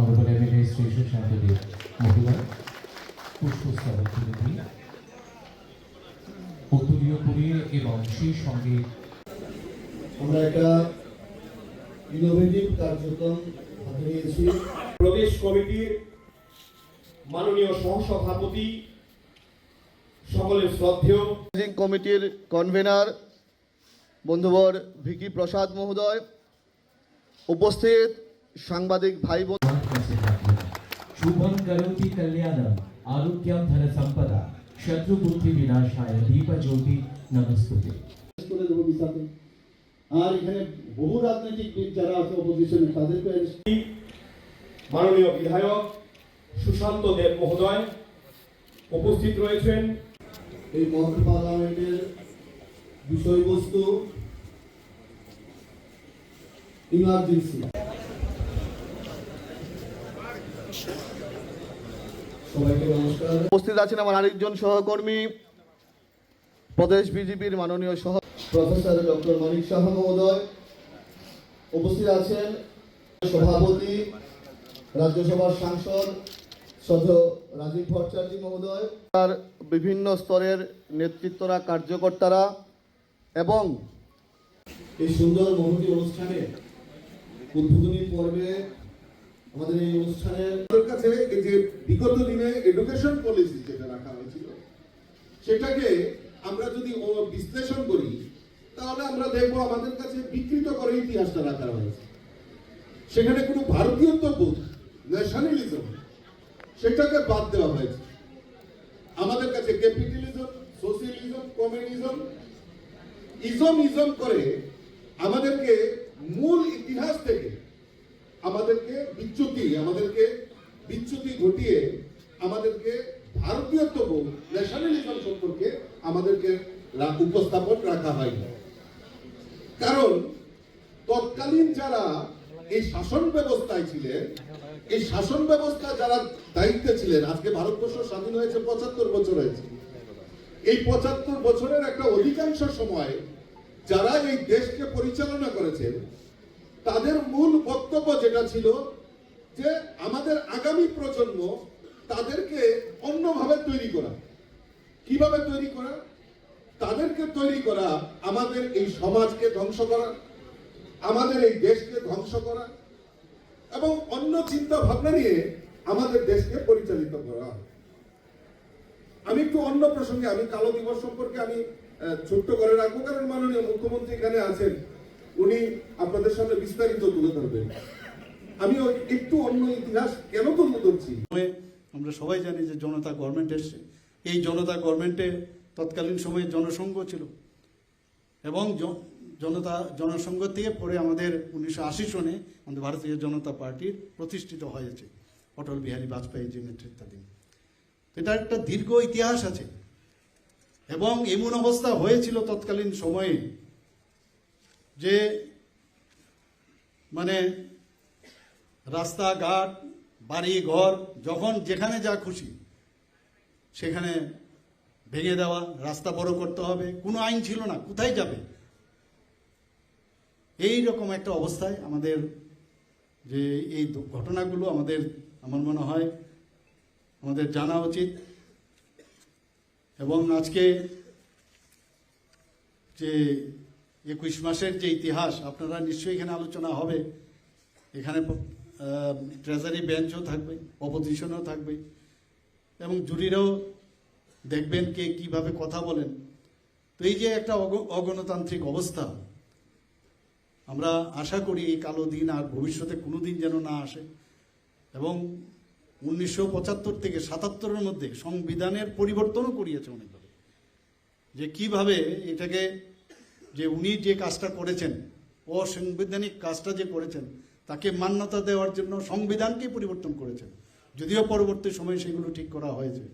Honourable MLA Shri Sushanta Deb মহিলা পুষ্পস্তবক তুলে দিয়ে করিয়ে এবং সেই সঙ্গে আমরা একটা ইনোভেটিভ কার্যক্রম হাতে নিয়েছি। প্রদেশ কমিটির মাননীয় সহসভাপতি সকলের শ্রদ্ধেয়। কমিটির কনভেনার বন্ধুবর ভিকি প্রসাদ মহোদয় উপস্থিত সাংবাদিক ভাই বোন শুভম করোতি কল্যাণম আরোগ্যম ধন সম্পদা শত্রু বুদ্ধি বিনাশায় দীপ জ্যোতি নমস্তুতে করে দেবো বিসাতে আর এখানে বহু রাজনৈতিক যারা আছে অপোজিশনে তাদেরকে মাননীয় বিধায়ক সুশান্ত দেব মহোদয় উপস্থিত রয়েছেন এই মন্ত্র পার্লামেন্টের বিষয়বস্তু ইমার্জেন্সি সবাইকে নমস্কার উপস্থিত আছেন আমার আরেকজন সহকর্মী প্রদেশ বিজেপির মাননীয় সহ প্রফেসর ডক্টর মানিক সাহা মহোদয় উপস্থিত আছেন সভাপতি রাজ্যসভার সাংসদ সদ রাজীব ভট্টাচার্য মহোদয় তার বিভিন্ন স্তরের নেতৃত্বরা কার্যকর্তারা এবং এই সুন্দর মহতি অনুষ্ঠানে উদ্বোধনী পর্বে আমাদের এই অনুষ্ঠানের আমাদের কাছে এই যে বিগত দিনে এডুকেশন পলিসি যেটা রাখা হয়েছিল, সেটাকে আমরা যদি বিশ্লেষণ করি, তাহলে আমরা দেখব আমাদের কাছে বিকৃত করে ইতিহাসটা রাখা হয়েছে। সেখানে কোনো ভারতীয়ত্ব বোধ ন্যাশনালিজম সেটাকে বাদ দেওয়া হয়েছে। আমাদের কাছে capitalism socialism communism ism ism করে আমাদেরকে মূল ইতিহাস থেকে আমাদেরকে বিচ্যুতি আমাদেরকে বিচ্যুতি ঘটিয়ে আমাদেরকে ভারতীয়ত্ব ন্যাশনালিজম সম্পর্কে আমাদেরকে উপস্থাপন রাখা হয়নি কারণ তৎকালীন যারা এই শাসন ব্যবস্থায় ছিলেন, এই শাসন ব্যবস্থা যারা দায়িত্বে ছিলেন, আজকে ভারতবর্ষ স্বাধীন হয়েছে পঁচাত্তর বছর। হয়েছে এই পঁচাত্তর বছরের একটা অধিকাংশ সময় যারা এই দেশকে পরিচালনা করেছেন তাদের মূল বক্তব্য যেটা ছিল যে আমাদের আগামী প্রজন্ম তাদেরকে অন্যভাবে তৈরি করা। কীভাবে তৈরি করা? তাদেরকে তৈরি করা আমাদের এই সমাজকে ধ্বংস করা, আমাদের এই দেশকে ধ্বংস করা এবং অন্য চিন্তা ভাবনা নিয়ে আমাদের দেশকে পরিচালিত করা। আমি একটু অন্য প্রসঙ্গে, আমি কালো দিবস সম্পর্কে আমি ছোট্ট করে রাখব, কারণ মাননীয় মুখ্যমন্ত্রী এখানে আছেন। উনি আপনাদের সামনে বিস্তারিত তুলে ধরবেন। আমি একটু অন্য ইতিহাস কেন তুলে ধরছি? আমরা সবাই জানি যে জনতা গভর্নমেন্ট এসছে। এই জনতা গভর্নমেন্টে তৎকালীন সময়ে জনসংঘ ছিল। এবং জনতা, জনসংঘ থেকে পরে আমাদের উনিশশো আশি সনে আমাদের ভারতীয় জনতা পার্টির প্রতিষ্ঠিত হয়েছে। অটল বিহারী বাজপেয়ী যে নেতৃত্বাধীন। তো এটার একটা দীর্ঘ ইতিহাস আছে। এবং এমন অবস্থা হয়েছিল তৎকালীন সময়ে। যে মানে রাস্তাঘাট, বাড়ি, ঘর, যখন যেখানে যা খুশি, সেখানে ভেঙে দেওয়া, রাস্তা বড় করতে হবে, কোনো আইন ছিল না, কোথায় যাবে? এই রকম একটা অবস্থায় আমাদের যে এই ঘটনাগুলো আমাদের, আমার মনে হয়, আমাদের জানা উচিত। এবং আজকে যে একুশ মাসের যে ইতিহাস, আপনারা নিশ্চয়ই এখানে আলোচনা হবে। এখানে ট্রেজারি বেঞ্চও থাকবে অপোজিশনও থাকবে, এবং জুরিরাও দেখবেন কে কীভাবে কথা বলেন। তো এই যে একটা অগ- অগণতান্ত্রিক অবস্থা, আমরা আশা করি এই কালো দিন আর ভবিষ্যতে কোনো দিন যেন না আসে, এবং উনিশশো পঁচাত্তর থেকে সাতাত্তরের মধ্যে সংবিধানের পরিবর্তনও করিয়েছে অনেকভাবে। যে কীভাবে এটাকে যে উনি যে কাজটা করেছেন অসাংবিধানিক কাজটা যে করেছেন, তাকে মান্যতা দেওয়ার জন্য সংবিধানকে পরিবর্তন করেছেন। যদিও পরবর্তী সময়ে সেগুলো ঠিক করা হয়েছে।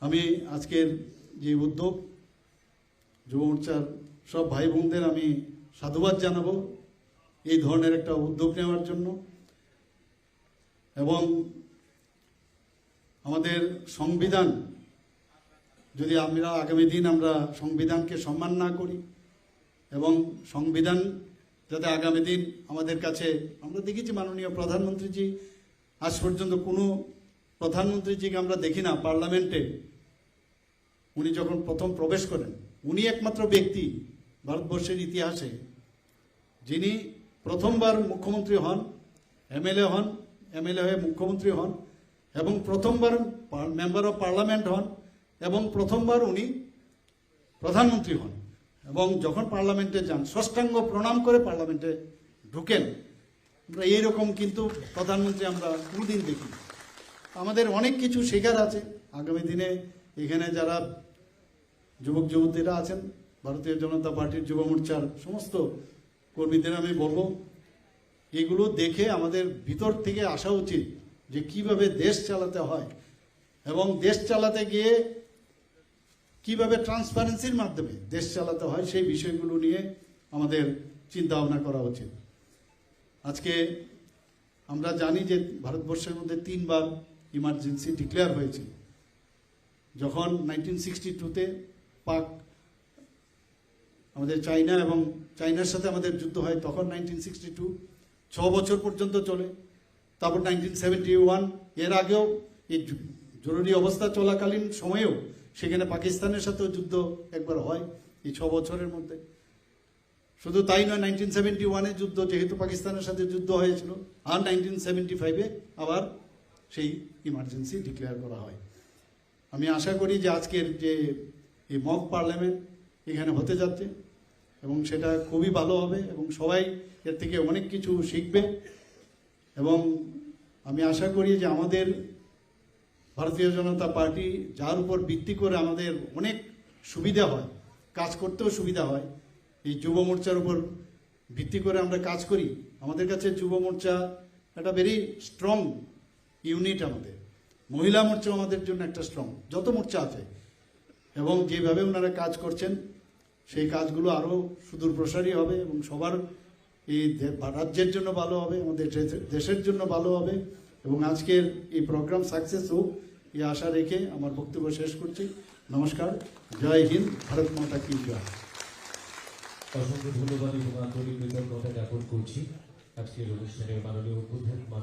আমি আজকের যে উদ্যোগ, যুব মোর্চার সব ভাই বোনদের আমি সাধুবাদ জানাব এই ধরনের একটা উদ্যোগ নেওয়ার জন্য। এবং আমাদের সংবিধান যদি আমরা আগামী দিন আমরা সংবিধানকে সম্মান না করি এবং সংবিধান যাতে আগামী দিন আমাদের কাছে, আমরা দেখেছি মাননীয় প্রধানমন্ত্রীজি, আজ পর্যন্ত কোনো প্রধানমন্ত্রীজিকে আমরা দেখি না পার্লামেন্টে। উনি যখন প্রথম প্রবেশ করেন, উনি একমাত্র ব্যক্তি ভারতবর্ষের ইতিহাসে যিনি প্রথমবার মুখ্যমন্ত্রী হন, এমএলএ হন, এমএলএ হয়ে মুখ্যমন্ত্রী হন এবং প্রথমবার মেম্বার অফ পার্লামেন্ট হন। এবং প্রথমবার উনি প্রধানমন্ত্রী হন। এবং যখন পার্লামেন্টে যান, ষষ্ঠাঙ্গ প্রণাম করে পার্লামেন্টে ঢুকেন। আমরা এইরকম কিন্তু প্রধানমন্ত্রী আমরা কোনোদিন দেখি আমাদের অনেক কিছু শেখার আছে। আগামী দিনে এখানে যারা যুবক যুবতীরা আছেন, ভারতীয় জনতা পার্টির যুব মোর্চার সমস্ত কর্মীদের আমি বলব, এগুলো দেখে আমাদের ভিতর থেকে আসা উচিত যে কীভাবে দেশ চালাতে হয়। এবং দেশ চালাতে গিয়ে কীভাবে ট্রান্সপারেন্সির মাধ্যমে দেশ চালাতে হয় সেই বিষয়গুলো নিয়ে আমাদের চিন্তা ভাবনা করা উচিত। আজকে আমরা জানি যে ভারতবর্ষের মধ্যে তিনবার ইমার্জেন্সি ডিক্লেয়ার হয়েছে। যখন নাইনটিন সিক্সটি টুতে পাক আমাদের চাইনা এবং চাইনার সাথে আমাদের যুদ্ধ হয়, তখন নাইনটিন সিক্সটি টু ছ বছর পর্যন্ত চলে। তারপর নাইনটিন সেভেন্টি ওয়ানের আগেও এই জরুরি অবস্থা চলাকালীন সময়েও সেখানে পাকিস্তানের সাথেও যুদ্ধ একবার হয় এই ছ বছরের মধ্যে। শুধু তাই নয় নাইনটিন সেভেন্টি ওয়ানে যুদ্ধ, যেহেতু পাকিস্তানের সাথে যুদ্ধ হয়েছিল, আর নাইনটিন সেভেন্টি ফাইভে আবার সেই ইমার্জেন্সি ডিক্লেয়ার করা হয়। আমি আশা করি যে আজকের যে এই মক পার্লামেন্ট এখানে হতে যাচ্ছে, এবং সেটা খুবই ভালো হবে, এবং সবাই এর থেকে অনেক কিছু শিখবে। এবং আমি আশা করি যে আমাদের ভারতীয় জনতা পার্টি যার উপর ভিত্তি করে আমাদের অনেক সুবিধা হয়, কাজ করতেও সুবিধা হয়, এই যুব মোর্চার উপর ভিত্তি করে আমরা কাজ করি। আমাদের কাছে যুব মোর্চা একটা ভেরি স্ট্রং ইউনিট আমাদের। মহিলা মোর্চা আমাদের জন্য একটা স্ট্রং যত মোর্চা আছে। এবং যেভাবে ওনারা কাজ করছেন, সেই কাজগুলো আরও সুদূর প্রসারী হবে এবং সবার এই রাজ্যের জন্য ভালো হবে, আমাদের দেশের জন্য ভালো হবে। এবং আজকের এই প্রোগ্রাম সাকসেস হোক এই আশা রেখে আমার বক্তব্য শেষ করছি। নমস্কার। জয় হিন্দ, ভারত মাতা কি জয়। অসংখ্য ধন্যবাদ করছি। আজকের অনুষ্ঠানের মাননীয়